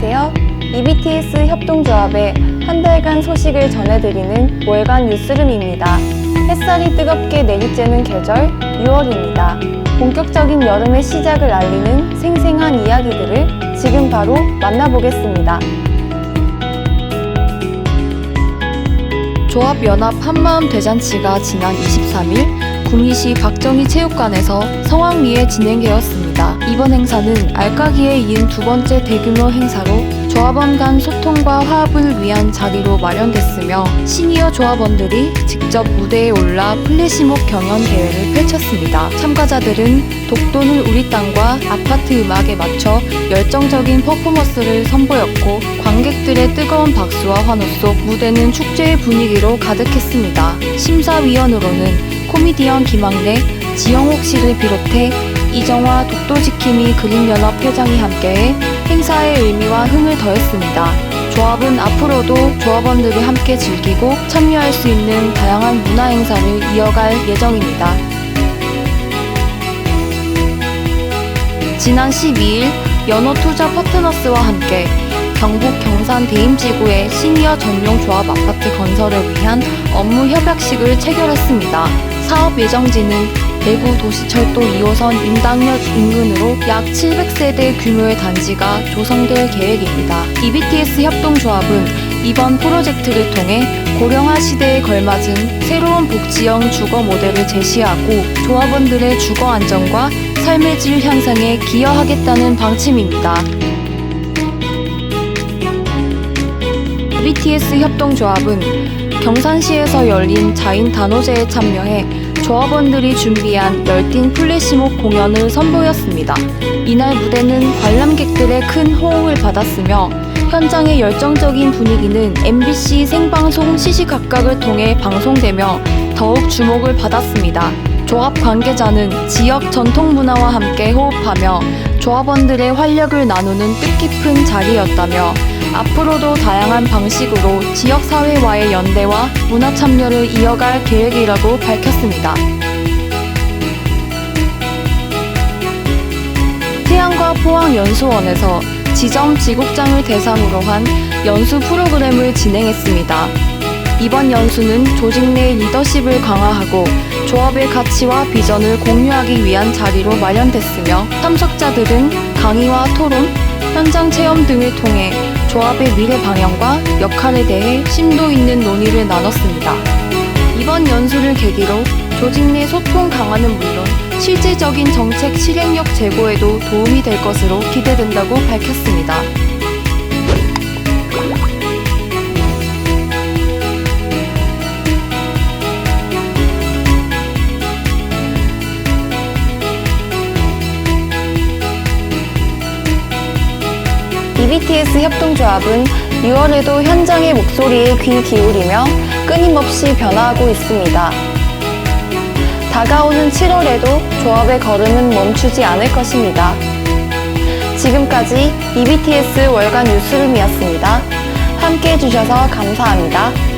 EBTS 협동조합의 한 달간 소식을 전해드리는 월간 뉴스룸입니다. 햇살이 뜨겁게 내리쬐는 계절 6월입니다. 본격적인 여름의 시작을 알리는 생생한 이야기들을 지금 바로 만나보겠습니다. 조합연합 한마음 대잔치가 지난 23일 구미시 박정희 체육관에서 성황리에 진행되었습니다. 이번 행사는 알까기에 이은 두 번째 대규모 행사로 조합원 간 소통과 화합을 위한 자리로 마련됐으며 시니어 조합원들이 직접 무대에 올라 플래시몹 경연 대회를 펼쳤습니다. 참가자들은 독도는 우리 땅과 아파트 음악에 맞춰 열정적인 퍼포먼스를 선보였고 관객들의 뜨거운 박수와 환호 속 무대는 축제의 분위기로 가득했습니다. 심사위원으로는 코미디언 김학래, 지영옥 씨를 비롯해 이정화 독도지킴이 그린연합 회장이 함께해 행사의 의미와 흥을 더했습니다. 조합은 앞으로도 조합원들이 함께 즐기고 참여할 수 있는 다양한 문화 행사를 이어갈 예정입니다. 지난 12일 연호투자 파트너스와 함께 경북 경산 대임지구의 시니어 전용 조합 아파트 건설을 위한 업무 협약식을 체결했습니다. 사업 예정지는 대구 도시철도 2호선 임당역 인근으로 약 700세대 규모의 단지가 조성될 계획입니다. EBTS 협동조합은 이번 프로젝트를 통해 고령화 시대에 걸맞은 새로운 복지형 주거 모델을 제시하고 조합원들의 주거 안정과 삶의 질 향상에 기여하겠다는 방침입니다. BTS 협동조합은 경산시에서 열린 자인 단오제에 참여해 조합원들이 준비한 열띤 플래시몹 공연을 선보였습니다. 이날 무대는 관람객들의 큰 호응을 받았으며 현장의 열정적인 분위기는 MBC 생방송 시시각각을 통해 방송되며 더욱 주목을 받았습니다. 조합 관계자는 지역 전통 문화와 함께 호흡하며 조합원들의 활력을 나누는 뜻깊은 자리였다며 앞으로도 다양한 방식으로 지역사회와의 연대와 문화 참여를 이어갈 계획이라고 밝혔습니다. 태안과 포항연수원에서 지점 지국장을 대상으로 한 연수 프로그램을 진행했습니다. 이번 연수는 조직 내 리더십을 강화하고 조합의 가치와 비전을 공유하기 위한 자리로 마련됐으며 참석자들은 강의와 토론, 현장 체험 등을 통해 조합의 미래 방향과 역할에 대해 심도 있는 논의를 나눴습니다. 이번 연수를 계기로 조직 내 소통 강화는 물론 실질적인 정책 실행력 제고에도 도움이 될 것으로 기대된다고 밝혔습니다. EBTS 협동조합은 6월에도 현장의 목소리에 귀 기울이며 끊임없이 변화하고 있습니다. 다가오는 7월에도 조합의 걸음은 멈추지 않을 것입니다. 지금까지 EBTS 월간 뉴스룸이었습니다. 함께 해주셔서 감사합니다.